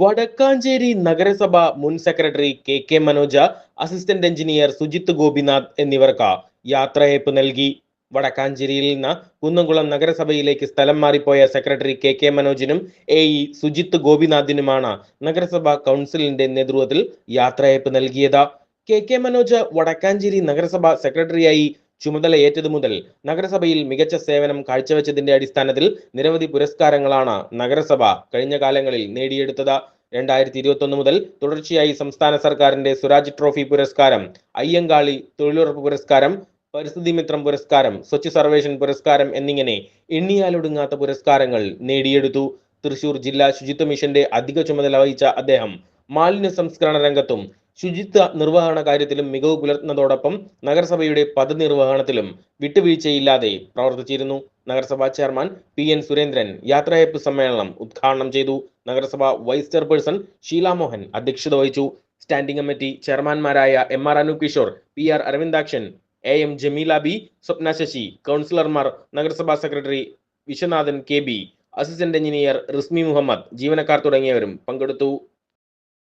വടക്കാഞ്ചേരി നഗരസഭ മുൻ secretary K K Manoj assistant engineer Sujith Gopinath എന്നിവർക്ക് യാത്രയയപ്പ് നൽകി. വടക്കാഞ്ചേരിയിൽ നിന്ന് കുന്നംകുളം നഗരസഭയിലേക്ക് സ്ഥലം മാറിപ്പോയ സെക്രട്ടറി കെ കെ മനോജിനും എ ഇ സുജിത്ത് ഗോപിനാഥിനുമാണ് നഗരസഭാ കൗൺസിലിന്റെ നേതൃത്വത്തിൽ യാത്രയയപ്പ് നൽകിയത്. കെ കെ മനോജ് വടക്കാഞ്ചേരി നഗരസഭ സെക്രട്ടറിയായി ചുമതലയേറ്റതു മുതൽ നഗരസഭയിൽ മികച്ച സേവനം കാഴ്ചവെച്ചതിന്റെ അടിസ്ഥാനത്തിൽ നിരവധി പുരസ്കാരങ്ങളാണ് നഗരസഭ കഴിഞ്ഞ കാലങ്ങളിൽ നേടിയെടുത്തത്. രണ്ടായിരത്തി ഇരുപത്തൊന്ന് മുതൽ തുടർച്ചയായി സംസ്ഥാന സർക്കാരിന്റെ സുരാജ് ട്രോഫി പുരസ്കാരം അയ്യങ്കാളി തൊഴിലുറപ്പ് പുരസ്കാരം പരിസ്ഥിതി മിത്രം പുരസ്കാരം സ്വച്ഛ് സർവേഷൻ പുരസ്കാരം എന്നിങ്ങനെ എണ്ണിയാലൊടുങ്ങാത്ത പുരസ്കാരങ്ങൾ നേടിയെടുത്തു. തൃശൂർ ജില്ലാ ശുചിത്വ മിഷന്റെ അധിക ചുമതല വഹിച്ച അദ്ദേഹം മാലിന്യ സംസ്കരണ രംഗത്തും ശുചിത്വ നിർവഹണ കാര്യത്തിലും മികവ് പുലർത്തുന്നതോടൊപ്പം നഗരസഭയുടെ പദനിർവഹണത്തിലും വിട്ടുവീഴ്ചയില്ലാതെ പ്രവർത്തിച്ചിരുന്നു. നഗരസഭാ ചെയർമാൻ പി എൻ സുരേന്ദ്രൻ യാത്രയപ്പ് സമ്മേളനം ഉദ്ഘാടനം ചെയ്തു. നഗരസഭാ വൈസ് ചെയർപേഴ്സൺ ഷീല മോഹൻ അധ്യക്ഷത വഹിച്ചു. Standing committee ചെയർമാൻമാരായ M R Anu Kishore P R Aravindakshan A M Jameela B Swapna Sasi കൗൺസിലർമാർ നഗരസഭാ secretary Viswanathan K B assistant engineer Rismi Muhammad ജീവനക്കാർ തുടങ്ങിയവരും പങ്കെടുത്തു.